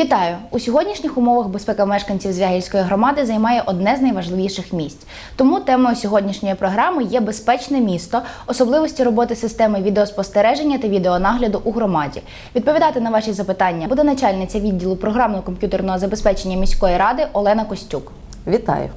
Вітаю! У сьогоднішніх умовах безпека мешканців Звягільської громади займає одне з найважливіших місць. Тому темою сьогоднішньої програми є безпечне місто, особливості роботи системи відеоспостереження та відеонагляду у громаді. Відповідати на ваші запитання буде начальниця відділу програмно-комп'ютерного забезпечення міської ради Олена Костюк. Вітаю!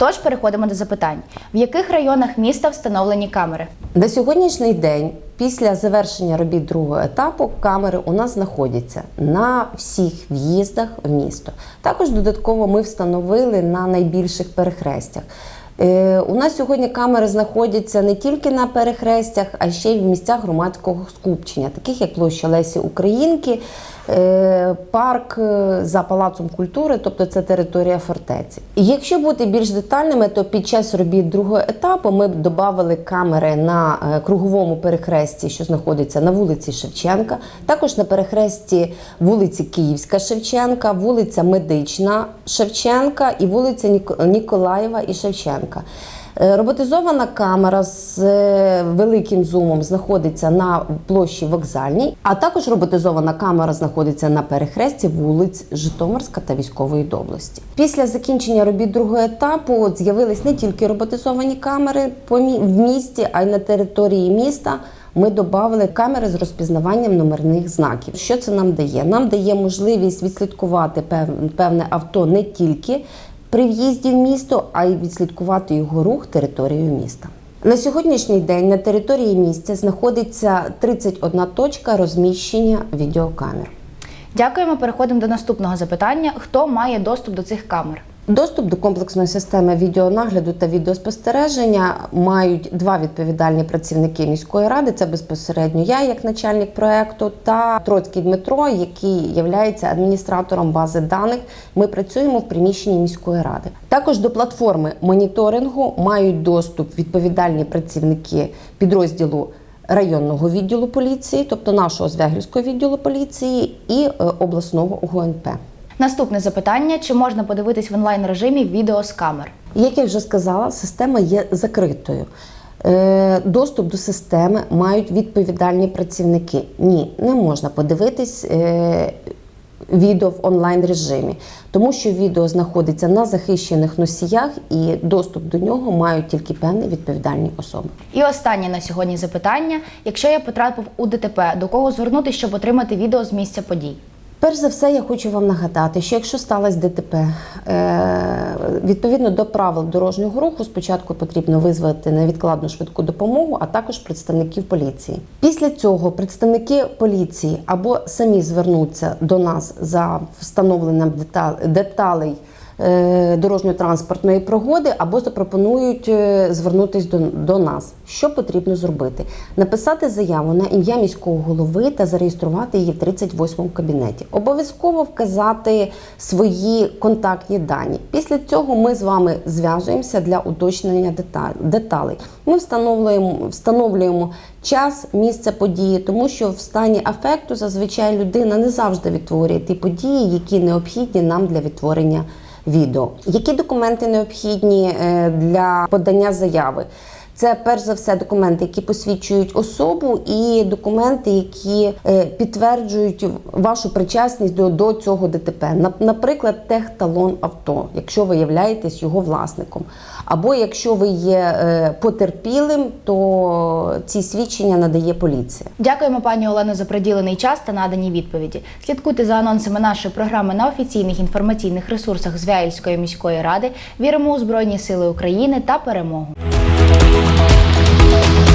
Тож переходимо до запитань: в яких районах міста встановлені камери? На сьогоднішній день, після завершення робіт другого етапу, камери у нас знаходяться на всіх в'їздах в місто. Також додатково ми встановили на найбільших перехрестях. Е, У нас сьогодні камери знаходяться не тільки на перехрестях, а ще й в місцях громадського скупчення, таких як площа Лесі Українки, е, парк е, за палацом культури, тобто це територія фортеці. І якщо бути більш детальними, то під час робіт другого етапу ми додали камери на круговому перехресті, що знаходиться на вулиці Шевченка, також на перехресті вулиці Київська Шевченка, вулиця Медична Шевченка і вулиця Ніко- Ніколаєва і Шевченка. Е, Роботизована камера з е, великим зумом знаходиться на площі вокзальній, а також роботизована камера знаходиться на перехресті вулиць Житомирська та військової добласті. Після закінчення робіт другого етапу з'явились не тільки роботизовані камери в місті, а й на території міста. Ми додали камери з розпізнаванням номерних знаків. Що це нам дає? Нам дає можливість відслідкувати певне авто не тільки при в'їзді в місто, а й відслідкувати його рух територією міста. На сьогоднішній день на території міста знаходиться 31 точка розміщення відеокамер. Дякуємо. Переходимо до наступного запитання: хто має доступ до цих камер? Доступ до комплексної системи відеонагляду та відеоспостереження мають два відповідальні працівники міської ради. Це безпосередньо я, як начальник проекту, та Троцький Дмитро, який є адміністратором бази даних. Ми працюємо в приміщенні міської ради. Також до платформи моніторингу мають доступ відповідальні працівники підрозділу. Районного відділу поліції, тобто нашого Звягільського відділу поліції і е, обласного УГНП. Наступне запитання: чи можна подивитись в онлайн режимі відео з камер? Як я вже сказала, система є закритою. Е, Доступ до системи мають відповідальні працівники. Ні, не можна подивитись е, відео в онлайн режимі, тому що відео знаходиться на захищених носіях і доступ до нього мають тільки певні відповідальні особи. І останнє на сьогодні запитання: якщо я потрапив у ДТП, до кого звернутися, щоб отримати відео з місця подій? Перш за все, я хочу вам нагадати, що якщо сталося ДТП, е, відповідно до правил дорожнього руху, спочатку потрібно визвати невідкладну швидку допомогу, а також представників поліції. Після цього представники поліції або самі звернуться до нас за встановленням детал- деталей. Е, Дорожньо-транспортної пригоди або запропонують е, звернутись до, до нас. Що потрібно зробити? Написати заяву на ім'я міського голови та зареєструвати її в 38 кабінеті. Обов'язково вказати свої контактні дані. Після цього ми з вами зв'язуємося для уточнення дета- деталей. Ми встановлюємо, встановлюємо час, місце події, тому що в стані афекту зазвичай людина не завжди відтворює ті події, які необхідні нам для відтворення відео. Які документи необхідні е, для подання заяви? Це перш за все документи, які посвідчують особу, і документи, які е, підтверджують вашу причасність до, до цього ДТП. На- Наприклад, техталон авто, якщо ви являєтесь його власником. Або якщо ви є е, потерпілим, то ці свідчення надає поліція. Дякуємо, пані Олено, за приділений час та надані відповіді. Слідкуйте за анонсами нашої програми на офіційних інформаційних ресурсах Звяїльської міської ради. Віримо у Збройні Сили України та перемогу. Música